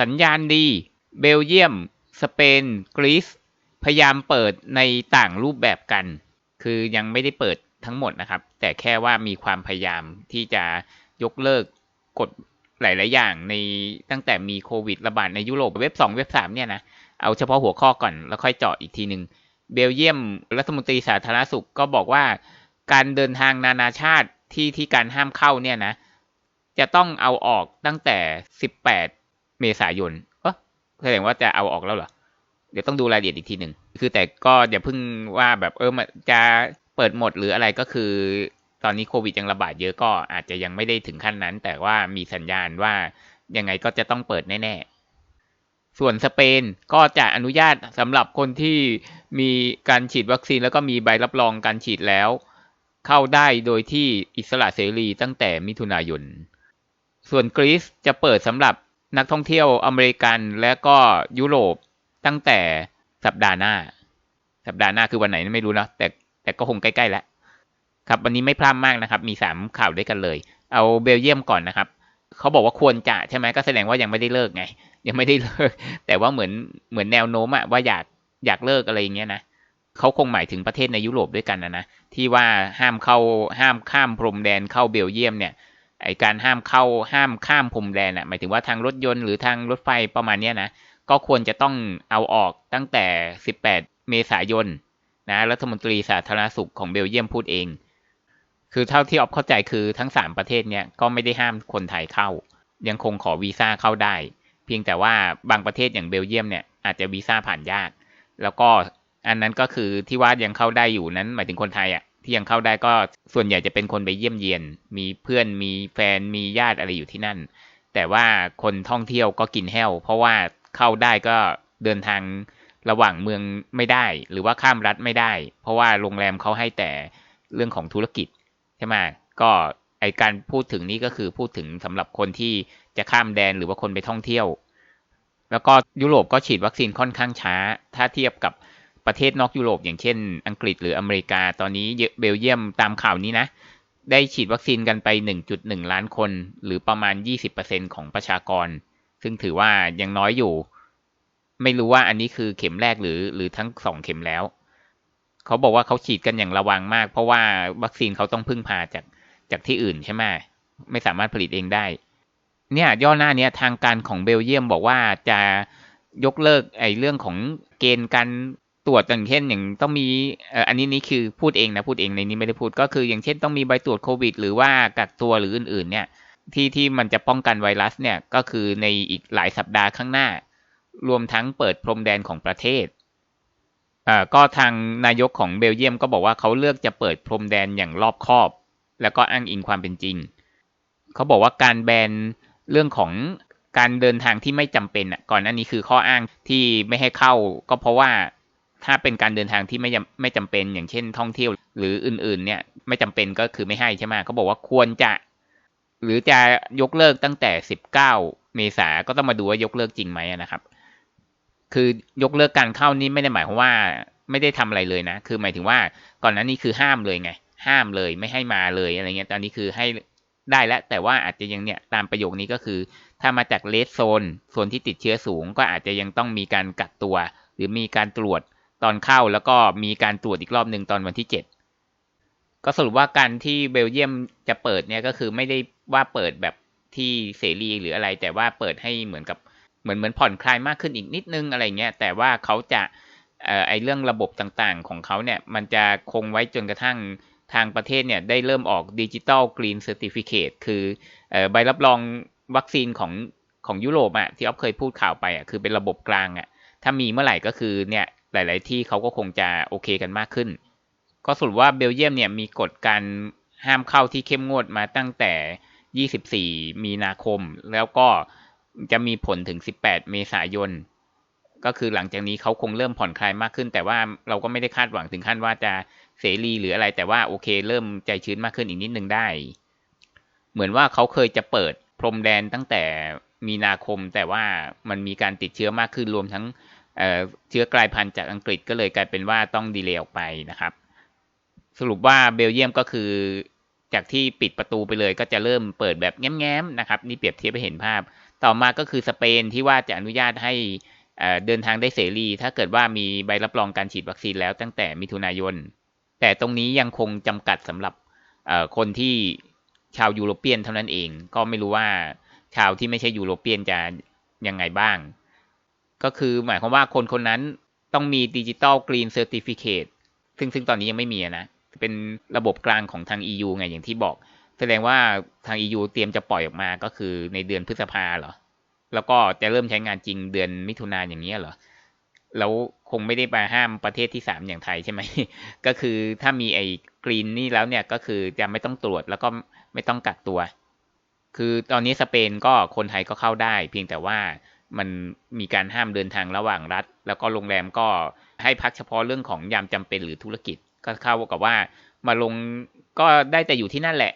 สัญญาณดี เบลเยียม สเปน กรีซพยายามเปิดในต่างรูปแบบกัน คือยังไม่ได้เปิดทั้งหมดนะครับ แต่แค่ว่ามีความพยายามที่จะยกเลิกกฎหลาย ๆ อย่างในตั้งแต่มีโควิดระบาดในยุโรปเว็บ 2 เว็บ 3 เนี่ยนะ เอาเฉพาะหัวข้อก่อนแล้วค่อยเจาะอีกทีหนึ่งเบลเยียมรัฐมนตรีสาธารณสุขก็บอกว่า การเดินทางนานาชาติที่ที่การห้ามเข้าเนี่ยนะ จะต้องเอาออกตั้งแต่ 18 เมษายนเออแสดงว่าจะเอาออกแล้วเหรอ เดี๋ยวต้องดูรายละเอียดอีกทีหนึ่ง คือแต่ก็อย่าเพิ่งว่าแบบเออจะเปิดหมดหรืออะไรก็คือ ตอนนี้โควิดยังระบาดเยอะก็อาจจะยังไม่ได้ถึงขั้นนั้น แต่ว่ามีสัญญาณว่ายังไงก็จะต้องเปิดแน่ๆ ส่วนสเปนก็จะอนุญาตสำหรับคนที่มีการฉีดวัคซีนแล้วก็มีใบรับรองการฉีดแล้ว เข้าได้โดยที่อิสระเสรีตั้งแต่มิถุนายน ส่วนกรีซจะเปิดสำหรับ นักท่องเที่ยวอเมริกันและก็ยุโรปตั้งแต่สัปดาห์หน้า สัปดาห์หน้าคือวันไหนไม่รู้นะแต่แต่ก็คงใกล้ๆแล้วครับวันนี้ไม่พลาดมากนะครับ มีสามข่าวด้วยกันเลย เอาเบลเยียมก่อนนะครับเขาบอกว่าควรจะใช่ไหมก็แสดงว่ายังไม่ได้เลิกไง ยังไม่ได้เลิก แต่ว่าเหมือนเหมือนแนวโน้มอะว่าอยากอยากเลิกอะไรอย่างเงี้ยนะเขาคงหมายถึงประเทศในยุโรปด้วยกันนะนะที่ว่าห้ามเข้าห้ามข้ามพรมแดนเข้าเบลเยียมเนี่ย ไอการห้ามเข้าห้ามข้ามพรมแดนอะหมายถึงว่าทางรถยนต์หรือทางรถไฟประมาณเนี้ยนะก็ควรจะต้องเอาออกตั้งแต่ 18 เมษายนนะรัฐมนตรีสาธารณสุขของเบลเยียมพูดเอง คือเท่าที่ออฟเข้าใจคือทั้ง 3 ประเทศเนี่ยก็ไม่ได้ห้ามคนไทยเข้า ยังคงขอวีซ่าเข้าได้ เพียงแต่ว่าบางประเทศอย่างเบลเยียมเนี่ยอาจจะวีซ่าผ่านยาก แล้วก็อันนั้นก็คือที่ว่ายังเข้าได้อยู่นั้น หมายถึงคนไทยอะ ที่ยังเข้าได้ก็ส่วนใหญ่จะเป็นคนไปเยี่ยมเยียน มีเพื่อนมีแฟนมีญาติอะไรอยู่ที่นั่น แต่ว่าคนท่องเที่ยวก็กินแห้ว เพราะว่าเข้าได้ก็เดินทางระหว่างเมืองไม่ได้ หรือว่าข้ามรัฐไม่ได้ เพราะว่าโรงแรมเขาให้แต่เรื่องของธุรกิจใช่ไหมก็ไอการพูดถึงนี้ก็คือพูดถึงสำหรับคนที่จะข้ามแดนหรือว่าคนไปท่องเที่ยว แล้วก็ยุโรปก็ฉีดวัคซีนค่อนข้างช้า ถ้าเทียบกับ ประเทศนอกยุโรปอย่างเช่น อังกฤษหรืออเมริกา ตอนนี้เบลเยียมตามข่าวนี้นะ ได้ฉีดวัคซีนกันไป 1.1 ล้านคน หรือประมาณ 20%ของประชากร ซึ่งถือว่ายังน้อยอยู่ ไม่รู้ว่าอันนี้คือเข็มแรกหรือหรือทั้งสองเข็มแล้ว เขาบอกว่าเขาฉีดกันอย่างระวังมาก เพราะว่าวัคซีนเขาต้องพึ่งพาจากจากที่อื่นใช่ไหมไม่สามารถผลิตเองได้ เนี่ยย่อหน้าเนี้ยทางการของเบลเยียมบอกว่าจะยกเลิกไอ้เรื่องของเกณฑ์การ ตรวจอย่างเช่นอย่างต้องมีอันนี้นี่คือพูดเองนะพูดเองในนี้ไม่ได้พูดก็คือ อย่างเช่นต้องมีใบตรวจโควิด หรือว่ากักตัวหรืออื่น ๆ เนี่ยที่ที่มันจะป้องกันไวรัสเนี่ยก็คือในอีกหลายสัปดาห์ข้างหน้า รวมทั้งเปิดพรมแดนของประเทศอ่าก็ทางนายกของเบลเยียมก็บอกว่าเขาเลือกจะเปิดพรมแดนอย่างรอบคอบ แล้วก็อ้างอิงความเป็นจริง เขาบอกว่าการแบนเรื่องของการเดินทางที่ไม่จำเป็นอะก่อนหน้านี้คือข้ออ้างที่ไม่ให้เข้า ก็เพราะว่า ถ้าเป็นการเดินทางที่ไม่ไม่จำเป็นอย่างเช่นท่องเที่ยว หรืออื่น ๆ เนี่ยไม่จำเป็นก็คือไม่ให้ใช่ไหมเขาบอกว่าควรจะ หรือจะยกเลิกตั้งแต่สิบเก้าเมษาก็ต้องมาดูว่ายกเลิกจริงไหมนะครับ คือยกเลิกการเข้านี่ไม่ได้หมายความว่าไม่ได้ทำอะไรเลยนะ คือหมายถึงว่าก่อนนั้นนี่คือห้ามเลยไง ห้ามเลยไม่ให้มาเลยอะไรเงี้ย ตอนนี้คือให้ได้แล้ว แต่ว่าอาจจะยังเนี่ยตามประโยคนี้ก็คือ ถ้ามาจากเลสโซนโซนที่ติดเชื้อสูง ก็อาจจะยังต้องมีการกักตัว หรือมีการตรวจ อนเข้าแล้วก็มีการตรวจอีกรอบหนึ่งตอนวันที่ 7 ก็สรุปว่าการที่เบลเยียมจะเปิดเนี่ยก็คือไม่ได้ว่าเปิดแบบที่เสรีหรืออะไร แต่ว่าเปิดให้เหมือนกับเหมือนเหมือนผ่อนคลายมากขึ้นอีกนิดนึงอะไรเงี้ยแต่ว่าเขาจะเออไอเรื่องระบบต่างๆของเขาเนี่ยมันจะคงไว้จนกระทั่งทางประเทศเนี่ยได้เริ่มออกดิจิตอลกรีนเซอร์ติฟิเคตคือเอ่อใบรับรองวัคซีนของของยุโรปอะที่อ๊อฟเคยพูดข่าวไปอะคือเป็นระบบกลางอะถ้ามีเมื่อไหร่ก็คือเนี่ย หลาย ๆ ที่เขาก็คงจะโอเคกันมากขึ้น ก็สรุปว่าเบลเยียมเนี่ยมีกฎการห้ามเข้าที่เข้มงวดมาตั้งแต่ 24 มีนาคม แล้วก็จะมีผลถึง 18 เมษายน ก็คือหลังจากนี้เขาคงเริ่มผ่อนคลายมากขึ้น แต่ว่าเราก็ไม่ได้คาดหวังถึงขั้นว่าจะเสรีหรืออะไร แต่ว่าโอเค เริ่มใจชื้นมากขึ้นอีกนิดนึงได้ เหมือนว่าเขาเคยจะเปิดพรมแดนตั้งแต่มีนาคม แต่ว่ามันมีการติดเชื้อมากขึ้นรวมทั้ง เชื้อกลายพันธุ์จากอังกฤษก็เลยกลายเป็นว่าต้องดีเลย์ออกไปนะครับ สรุปว่าเบลเยียมก็คือจากที่ปิดประตูไปเลยก็จะเริ่มเปิดแบบแง้มๆนะครับนี่เปรียบเทียบให้เห็นภาพ ต่อมาก็คือสเปนที่ว่าจะอนุญาตให้เดินทางได้เสรี ถ้าเกิดว่ามีใบรับรองการฉีดวัคซีนแล้วตั้งแต่มิถุนายน แต่ตรงนี้ยังคงจำกัดสำหรับคนที่ชาวยุโรเปียนเท่านั้นเอง ก็ไม่รู้ว่าชาวที่ไม่ใช่ยุโรเปียนจะยังไงบ้าง ก็คือหมายความว่าคนคนนั้นต้องมีดิจิตอลกรีนเซอร์ติฟิเคตซึ่งซึ่งตอนนี้ยังไม่มีนะ เป็นระบบกลางของทาง EU ไงอย่างที่บอก แสดงว่าทาง EU เตรียมจะปล่อยออกมาก็คือในเดือนพฤษภาเหรอ แล้วก็จะเริ่มใช้งานจริงเดือนมิถุนายนอย่างนี้เหรอ แล้วคงไม่ได้มาห้ามประเทศที่สามอย่างไทยใช่ไหม ก็คือถ้ามีไอ้กรีนนี่แล้วเนี่ยก็คือจะไม่ต้องตรวจแล้วก็ไม่ต้องกักตัว คือตอนนี้สเปนก็คนไทยก็เข้าได้ เพียงแต่ว่า มันมีการห้ามเดินทางระหว่างรัฐ แล้วก็โรงแรมก็ให้พักเฉพาะเรื่องของยามจำเป็นหรือธุรกิจก็เข้ากับว่ามาลงก็ได้แต่อยู่ที่นั่นแหละ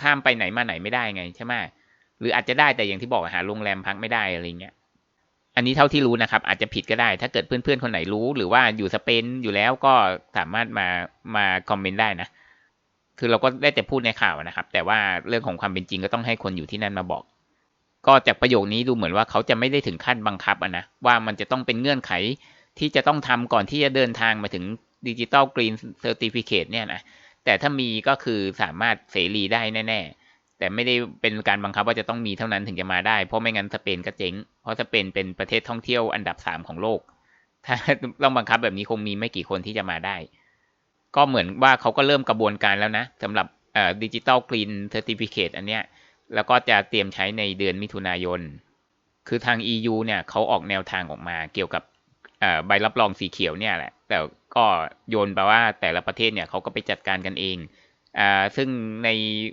ข้ามไปไหนมาไหนไม่ได้ไงใช่ไหมหรืออาจจะได้แต่อย่างที่บอกหาโรงแรมพักไม่ได้อะไรเงี้ย อันนี้เท่าที่รู้นะครับ อาจจะผิดก็ได้ ถ้าเกิดเพื่อนๆคนไหนรู้ หรือว่าอยู่สเปนอยู่แล้วก็สามารถมามาคอมเมนต์ได้นะ คือเราก็ได้แต่พูดในข่าวนะครับ แต่ว่าเรื่องของความเป็นจริงก็ต้องให้คนอยู่ที่นั่นมาบอก ก็จากประโยคนี้ดูเหมือนว่าเขาจะไม่ได้ถึงขั้นบังคับนะว่ามันจะต้องเป็นเงื่อนไขที่จะต้องทำก่อนที่จะเดินทางมาถึงดิจิตอลกรีนเซอร์ติฟิเคตเนี่ยนะแต่ถ้ามีก็คือสามารถเสรีได้แน่ๆ แต่ไม่ได้เป็นการบังคับว่าจะต้องมีเท่านั้นถึงจะมาได้ เพราะไม่งั้นสเปนก็เจ๊ง เพราะสเปนเป็นประเทศท่องเที่ยวอันดับสามของโลก ถ้าต้องบังคับแบบนี้คงมีไม่กี่คนที่จะมาได้ ก็เหมือนว่าเขาก็เริ่มกระบวนการแล้วนะสำหรับดิจิตอลกรีนเซอร์ติฟิเคตอันเนี้ย แล้วก็จะเตรียมใช้ในเดือนมิถุนายน คือทาง EU เนี่ยเขาออกแนวทางออกมาเกี่ยวกับใบรับรองสีเขียวเนี่ยแหละ แต่ก็โยนไปว่าแต่ละประเทศเนี่ยเขาก็ไปจัดการกันเองอซึ่งใน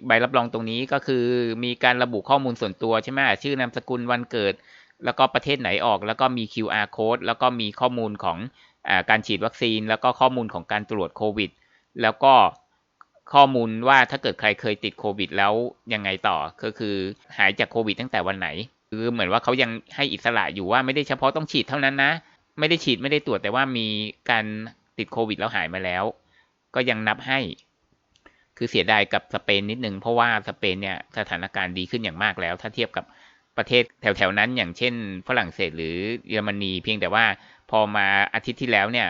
ใบรับรองตรงนี้ก็คือมีการระบุข้อมูลส่วนตัวใช่ไหมชื่อนามสกุลวันเกิด แล้วก็ประเทศไหนออก แล้วก็มี QR code แล้วก็มีข้อมูลของอการฉีดวัคซีน แล้วก็ข้อมูลของการตรวจโควิด แล้วก็ ข้อมูลว่าถ้าเกิดใครเคยติดโควิด แล้วยังไงต่อก็คือหายจากโควิด ตั้งแต่วันไหน คือเหมือนว่าเขายังให้อิสระอยู่ว่าไม่ได้เฉพาะต้องฉีดเท่านั้นนะ ไม่ได้ฉีดไม่ได้ตรวจแต่ว่ามีการติดโควิด แล้วหายมาแล้ว ก็ยังนับให้ คือเสียดายกับสเปนนิดนึงเพราะว่าสเปนเนี่ยสถานการณ์ดีขึ้นอย่างมากแล้ว ถ้าเทียบกับประเทศแถวๆนั้น อย่างเช่น ฝรั่งเศสหรือเยอรมนี เพียงแต่ว่าพอมาอาทิตย์ที่แล้วเนี่ย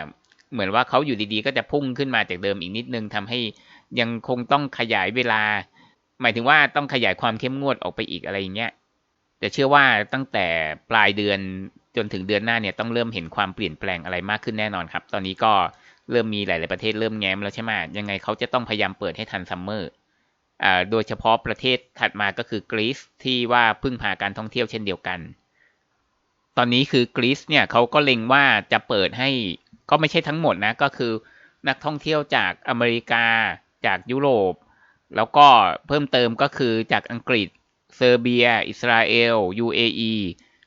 เหมือนว่าเขาอยู่ดีๆ ก็จะพุ่งขึ้นมาจากเดิมอีกนิดนึงทำให้ ยังคงต้องขยายเวลา หมายถึงว่าต้องขยายความเข้มงวดออกไปอีกอะไรอย่างเงี้ยแต่เชื่อว่าตั้งแต่ปลายเดือนจนถึงเดือนหน้าเนี่ยต้องเริ่มเห็นความเปลี่ยนแปลงอะไรมากขึ้นแน่นอนครับ ตอนนี้ก็เริ่มมีหลาย ๆ ประเทศเริ่มแง้มแล้วใช่ไหมยังไงเขาจะต้องพยายามเปิดให้ทันซัมเมอร์อ่าโดยเฉพาะประเทศถัดมาก็คือกรีซที่ว่าพึ่งพาการท่องเที่ยวเช่นเดียวกัน ตอนนี้คือกรีซเนี่ยเขาก็เล็งว่าจะเปิดให้ก็ไม่ใช่ทั้งหมดนะก็คือนักท่องเที่ยวจากอเมริกา จากยุโรป แล้วก็เพิ่มเติมก็คือจากอังกฤษ เซอร์เบีย อิสราเอล UAE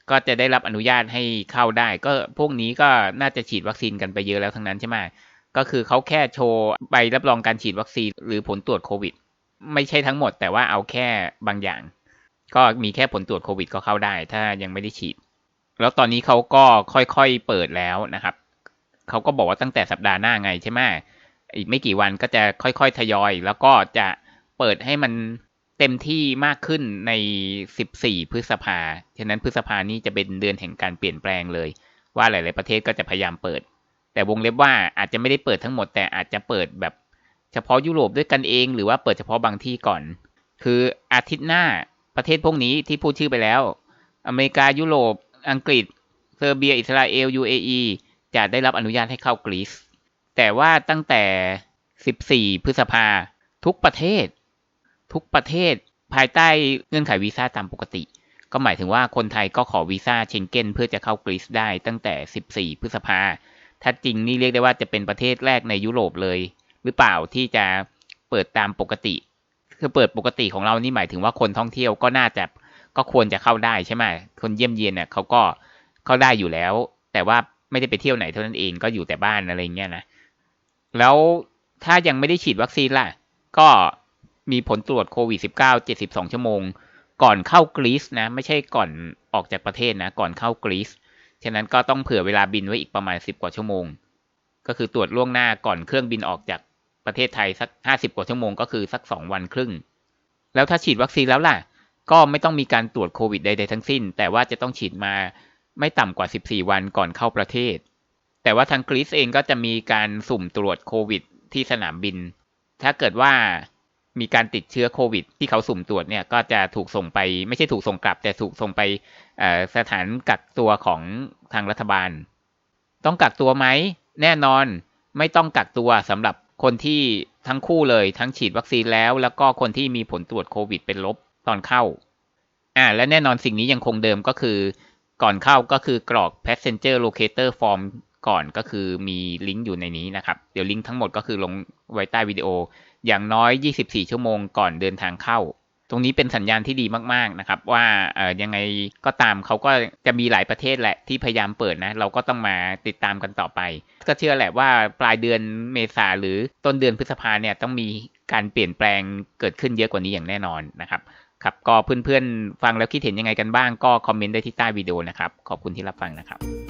ก็จะได้รับอนุญาตให้เข้าได้ ก็พวกนี้ก็น่าจะฉีดวัคซีนกันไปเยอะแล้วทั้งนั้นใช่ไหมก็คือเขาแค่โชว์ใบรับรองการฉีดวัคซีนหรือผลตรวจโควิด ไม่ใช่ทั้งหมดแต่ว่าเอาแค่บางอย่าง ก็มีแค่ผลตรวจโควิดก็เข้าได้ ถ้ายังไม่ได้ฉีด แล้วตอนนี้เขาก็ค่อยๆเปิดแล้วนะครับเขาก็บอกว่าตั้งแต่สัปดาห์หน้าไงใช่ไหม อีกไม่กี่วันก็จะค่อยๆ ทยอย แล้วก็จะเปิดให้มันเต็มที่มากขึ้นใน 14 พฤษภาฉะนั้นพฤษภานี้จะเป็นเดือนแห่งการเปลี่ยนแปลงเลย ว่าหลาย ๆ ประเทศก็จะพยายามเปิด แต่วงเล็บว่าอาจจะไม่ได้เปิดทั้งหมด แต่อาจจะเปิดแบบเฉพาะยุโรปด้วยกันเอง หรือว่าเปิดเฉพาะบางที่ก่อน คืออาทิตย์หน้าประเทศพวกนี้ที่พูดชื่อไปแล้ว อเมริกายุโรป อังกฤษเซอร์เบีย อิสราเอล UAE จะได้รับอนุญาตให้เข้ากรีซ แต่ว่าตั้งแต่ 14 พฤษภาทุกประเทศ ทุกประเทศภายใต้เงื่อนไขวีซ่าตามปกติ ก็หมายถึงว่าคนไทยก็ขอวีซ่าเชงเก้นเพื่อจะเข้ากรีซได้ตั้งแต่ 14 พฤษภาถ้าจริงนี่เรียกได้ว่าจะเป็นประเทศแรกในยุโรปเลย หรือเปล่าที่จะเปิดตามปกติ คือเปิดปกติของเรานี่หมายถึงว่าคนท่องเที่ยวก็น่าจะก็ควรจะเข้าได้ใช่ไหมคนเยี่ยมเยียนเนี่ยเขาก็เข้าได้อยู่แล้ว แต่ว่าไม่ได้ไปเที่ยวไหนเท่านั้นเองก็อยู่แต่บ้านอะไรเงี้ยนะ แล้วถ้ายังไม่ได้ฉีดวัคซีนล่ะ ก็มีผลตรวจโควิด -19 72 ชั่วโมง ก่อนเข้ากรีซนะ ไม่ใช่ก่อนออกจากประเทศนะ ก่อนเข้ากรีซฉะนั้นก็ต้องเผื่อเวลาบินไว้อีกประมาณ 10 กว่าชั่วโมง ก็คือตรวจล่วงหน้าก่อนเครื่องบินออกจากประเทศไทยสัก 50 กว่าชั่วโมงก็คือสัก 2 วันครึ่ง แล้วถ้าฉีดวัคซีนแล้วล่ะ ก็ไม่ต้องมีการตรวจโควิดใดๆทั้งสิ้น แต่ว่าจะต้องฉีดมาไม่ต่ำกว่า 14 วันก่อนเข้าประเทศ แต่ว่าทางกรีซเองก็จะมีการสุ่มตรวจโควิด ที่สนามบิน ถ้าเกิดว่ามีการติดเชื้อโควิด ที่เขาสุ่มตรวจเนี่ยก็จะถูกส่งไปไม่ใช่ถูกส่งกลับ แต่ถูกส่งไปสถานกักตัวของทางรัฐบาล ต้องกักตัวไหม แน่นอนไม่ต้องกักตัวสำหรับคนที่ทั้งคู่เลยทั้งฉีดวัคซีนแล้ว แล้วก็คนที่มีผลตรวจโควิดเป็นลบตอนเข้า อ่า และแน่นอนสิ่งนี้ยังคงเดิมก็คือ ก่อนเข้าก็คือกรอก passenger locator form ก่อนก็คือมีลิงก์อยู่ในนี้นะครับ เดี๋ยวลิงก์ทั้งหมดก็คือลงไว้ใต้วิดีโอ อย่างน้อย 24 ชั่วโมงก่อนเดินทางเข้า ตรงนี้เป็นสัญญาณที่ดีมากๆนะครับ ว่าเออยังไงก็ตามเขาก็จะมีหลายประเทศแหละที่พยายามเปิดนะ เราก็ต้องมาติดตามกันต่อไป ก็เชื่อแหละว่าปลายเดือนเมษาหรือต้นเดือนพฤษภาเนี่ยต้องมีการเปลี่ยนแปลงเกิดขึ้นเยอะกว่านี้อย่างแน่นอนนะครับครับก็เพื่อนๆ ฟังแล้วคิดเห็นยังไงกันบ้างก็คอมเมนต์ได้ที่ใต้วิดีโอนะครับ ขอบคุณที่รับฟังนะครับ